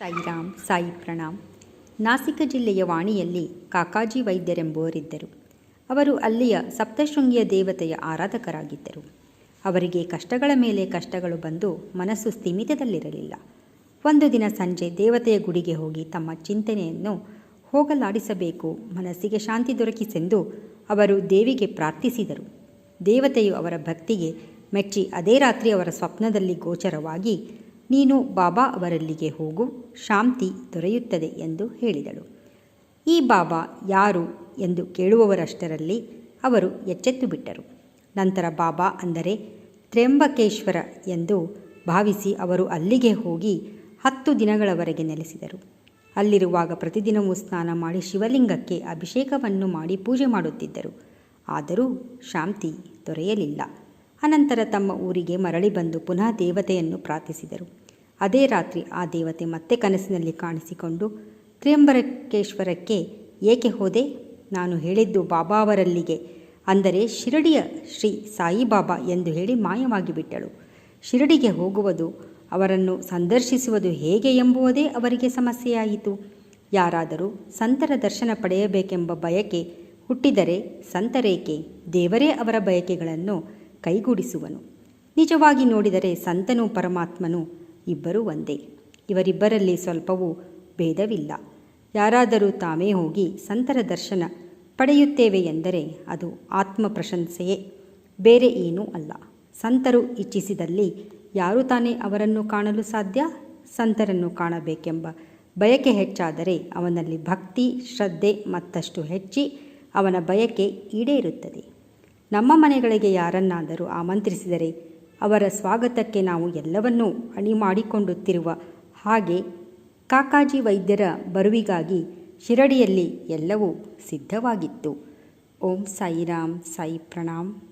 ಸಾಯಿರಾಮ್, ಸಾಯಿ ಪ್ರಣಾಮ್. ನಾಸಿಕ ಜಿಲ್ಲೆಯ ವಾಣಿಯಲ್ಲಿ ಕಾಕಾಜಿ ವೈದ್ಯರೆಂಬುವರಿದ್ದರು. ಅವರು ಅಲ್ಲಿಯ ಸಪ್ತಶೃಂಗಿಯ ದೇವತೆಯ ಆರಾಧಕರಾಗಿದ್ದರು. ಅವರಿಗೆ ಕಷ್ಟಗಳ ಮೇಲೆ ಕಷ್ಟಗಳು ಬಂದು ಮನಸ್ಸು ಸ್ಥಿಮಿತದಲ್ಲಿರಲಿಲ್ಲ. ಒಂದು ದಿನ ಸಂಜೆ ದೇವತೆಯ ಗುಡಿಗೆ ಹೋಗಿ ತಮ್ಮ ಚಿಂತನೆಯನ್ನು ಹೋಗಲಾಡಿಸಬೇಕು, ಮನಸ್ಸಿಗೆ ಶಾಂತಿ ದೊರಕಿಸೆಂದು ಅವರು ದೇವಿಗೆ ಪ್ರಾರ್ಥಿಸಿದರು. ದೇವತೆಯು ಅವರ ಭಕ್ತಿಗೆ ಮೆಚ್ಚಿ ಅದೇ ರಾತ್ರಿ ಅವರ ಸ್ವಪ್ನದಲ್ಲಿ ಗೋಚರವಾಗಿ ನೀನು ಬಾಬಾ ಅವರಲ್ಲಿಗೆ ಹೋಗು, ಶಾಂತಿ ದೊರೆಯುತ್ತದೆ ಎಂದು ಹೇಳಿದಳು. ಈ ಬಾಬಾ ಯಾರು ಎಂದು ಕೇಳುವವರಷ್ಟರಲ್ಲಿ ಅವರು ಎಚ್ಚೆತ್ತು ಬಿಟ್ಟರು ನಂತರ ಬಾಬಾ ಅಂದರೆ ತ್ರ್ಯಂಬಕೇಶ್ವರ ಎಂದು ಭಾವಿಸಿ ಅವರು ಅಲ್ಲಿಗೆ ಹೋಗಿ ಹತ್ತು ದಿನಗಳವರೆಗೆ ನೆಲೆಸಿದರು. ಅಲ್ಲಿರುವಾಗ ಪ್ರತಿದಿನವೂ ಸ್ನಾನ ಮಾಡಿ ಶಿವಲಿಂಗಕ್ಕೆ ಅಭಿಷೇಕವನ್ನು ಮಾಡಿ ಪೂಜೆ ಮಾಡುತ್ತಿದ್ದರು. ಆದರೂ ಶಾಂತಿ ದೊರೆಯಲಿಲ್ಲ. ಅನಂತರ ತಮ್ಮ ಊರಿಗೆ ಮರಳಿ ಬಂದು ಪುನಃ ದೇವತೆಯನ್ನು ಪ್ರಾರ್ಥಿಸಿದರು. ಅದೇ ರಾತ್ರಿ ಆ ದೇವತೆ ಮತ್ತೆ ಕನಸಿನಲ್ಲಿ ಕಾಣಿಸಿಕೊಂಡು ತ್ರಿಯಂಬರಕೇಶ್ವರಕ್ಕೆ ಏಕೆ ಹೋದೆ? ನಾನು ಹೇಳಿದ್ದು ಬಾಬಾ ಅವರಲ್ಲಿಗೆ. ಅಂದರೆ ಶಿರಡಿಯ ಶ್ರೀ ಸಾಯಿಬಾಬಾ ಎಂದು ಹೇಳಿ ಮಾಯವಾಗಿ ಬಿಟ್ಟಳು. ಶಿರಡಿಗೆ ಹೋಗುವುದು, ಅವರನ್ನು ಸಂದರ್ಶಿಸುವುದು ಹೇಗೆ ಎಂಬುವುದೇ ಅವರಿಗೆ ಸಮಸ್ಯೆಯಾಯಿತು. ಯಾರಾದರೂ ಸಂತರ ದರ್ಶನ ಪಡೆಯಬೇಕೆಂಬ ಬಯಕೆ ಹುಟ್ಟಿದರೆ ಸಂತರೇಕೆ ದೇವರೇ ಅವರ ಬಯಕೆಗಳನ್ನು ಕೈಗೂಡಿಸುವನು. ನಿಜವಾಗಿ ನೋಡಿದರೆ ಸಂತನು ಪರಮಾತ್ಮನು ಇಬ್ಬರೂ ಒಂದೇ. ಇವರಿಬ್ಬರಲ್ಲಿ ಸ್ವಲ್ಪವೂ ಭೇದವಿಲ್ಲ. ಯಾರಾದರೂ ತಾವೇ ಹೋಗಿ ಸಂತರ ದರ್ಶನ ಪಡೆಯುತ್ತೇವೆ ಎಂದರೆ ಅದು ಆತ್ಮ ಪ್ರಶಂಸೆಯೇ. ಬೇರೆ ಏನೂ ಅಲ್ಲ. ಸಂತರು ಇಚ್ಛಿಸಿದಲ್ಲಿ ಯಾರು ತಾನೇ ಅವರನ್ನು ಕಾಣಲು ಸಾಧ್ಯ? ಸಂತರನ್ನು ಕಾಣಬೇಕೆಂಬ ಬಯಕೆ ಹೆಚ್ಚಾದರೆ ಅವನಲ್ಲಿ ಭಕ್ತಿ, ಶ್ರದ್ಧೆ ಮತ್ತಷ್ಟು ಹೆಚ್ಚಿ ಅವನ ಬಯಕೆ ಈಡೇರುತ್ತದೆ. ನಮ್ಮ ಮನೆಗಳಿಗೆ ಯಾರನ್ನಾದರೂ ಆಮಂತ್ರಿಸಿದರೆ ಅವರ ಸ್ವಾಗತಕ್ಕೆ ನಾವು ಎಲ್ಲವನ್ನೂ ಅಣಿ ಮಾಡಿಕೊಂಡುತ್ತಿರುವ ಹಾಗೆ ಕಾಕಾಜಿ ವೈದ್ಯರ ಬರುವಿಗಾಗಿ ಶಿರಡಿಯಲ್ಲಿ ಎಲ್ಲವೂ ಸಿದ್ಧವಾಗಿತ್ತು. ಓಂ ಸಾಯಿರಾಮ್, ಸಾಯಿ ಪ್ರಣಾಮ್.